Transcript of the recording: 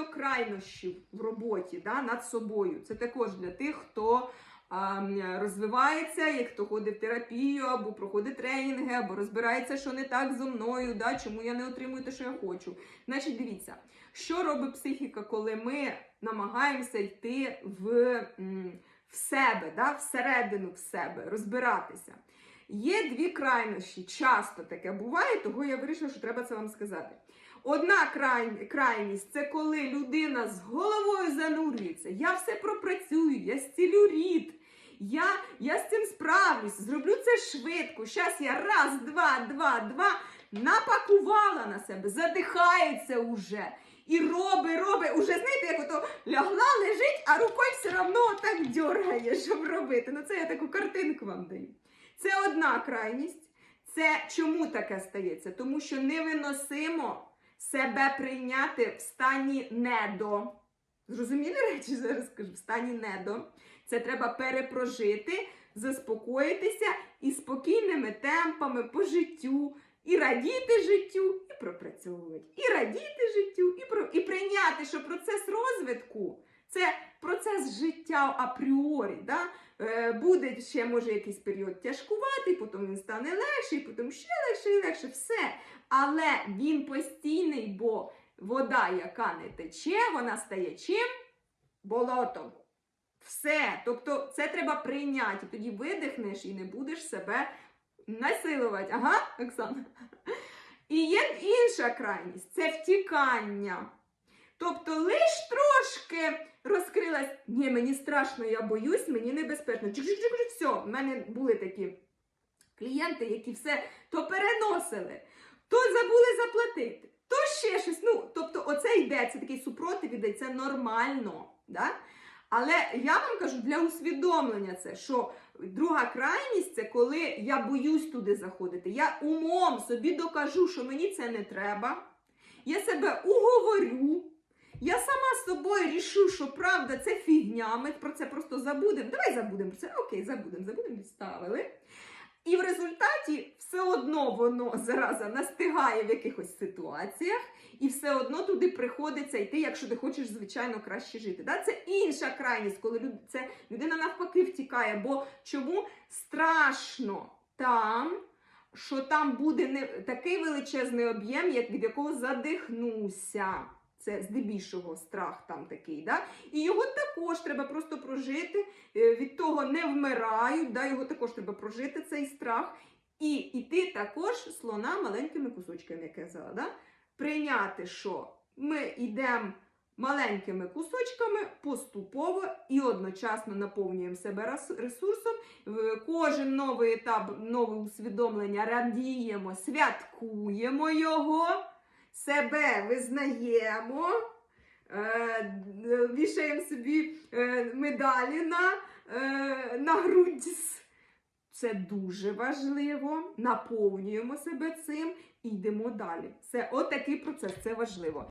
до крайнощів в роботі да, над собою. Це також для тих, хто а, розвивається, і хто ходить в терапію, або проходить тренінги, або розбирається, що не так зо мною, да, чому я не отримую те, що я хочу. Значить, дивіться, що робить психіка, коли ми намагаємося йти в, в себе, да, всередину в себе, розбиратися. Є дві крайнощі. Часто таке буває, того я вирішила, що треба це вам сказати. Одна край, крайність це коли людина з головою занурюється. Я все пропрацюю, я зцілю рід. Я, я з цим справлюсь, зроблю це швидко. Щас я раз, два, два, два напакувала на себе, задихається уже. І роби, роби, уже знаєте, як ото лягла, лежить, а рукою все одно так дьоргає, щоб робити. Ну це я таку картинку вам даю. Це одна крайність. Це чому таке стається? Тому що невиносимо себе прийняти в стані недо. Зрозуміли речі, зараз скажу, в стані недо. Це треба перепрожити, заспокоїтися і спокійними темпами по життю, і радіти життю, і пропрацьовувати. І радіти життю, і, про... і прийняти, що процес розвитку це процес життя апріорі. Да? Е, буде ще може якийсь період тяжкуватий, потім він стане легший, потім ще легше і легше. Все. Але він постійний, бо вода, яка не тече, вона стає чим? Болотом. Все. Тобто це треба прийняти. Тоді видихнеш і не будеш себе насилувати. Ага, Оксана. І є інша крайність це втікання. Тобто лиш трошки розкрилась. Ні, мені страшно, я боюсь, мені небезпечно. Чик-чик-чик, все. У мене були такі клієнти, які все то переносили, то забули заплатити, то ще щось. Ну, тобто, оце йде, це такий супротив іде, це нормально. Да? Але я вам кажу для усвідомлення це, що друга крайність це коли я боюсь туди заходити. Я умом собі докажу, що мені це не треба. Я себе уговорю. Я сама з собою рішу, що правда це фігня, ми про це просто забудемо. Давай забудемо про це. Окей, забудемо, забудемо, відставили. І в результаті все одно воно зараза настигає в якихось ситуаціях, і все одно туди приходиться йти, якщо ти хочеш, звичайно, краще жити. Да? Це інша крайність, коли люд... це людина навпаки втікає. Бо чому страшно там, що там буде не такий величезний об'єм, як від якого задихнуся. Це здебільшого страх там такий. Да? І його також треба просто прожити. е, Від того не вмирають, да? його також треба прожити, цей страх. І йти також слона маленькими кусочками, як я казала. Да? Прийняти, що ми йдемо маленькими кусочками поступово і одночасно наповнюємо себе ресурсом. Кожен новий етап, нове усвідомлення радіємо, святкуємо його себе визнаємо, е, вішаємо собі е, медалі на, е, на грудь. Це дуже важливо. Наповнюємо себе цим і йдемо далі. Це отакий процес, це важливо.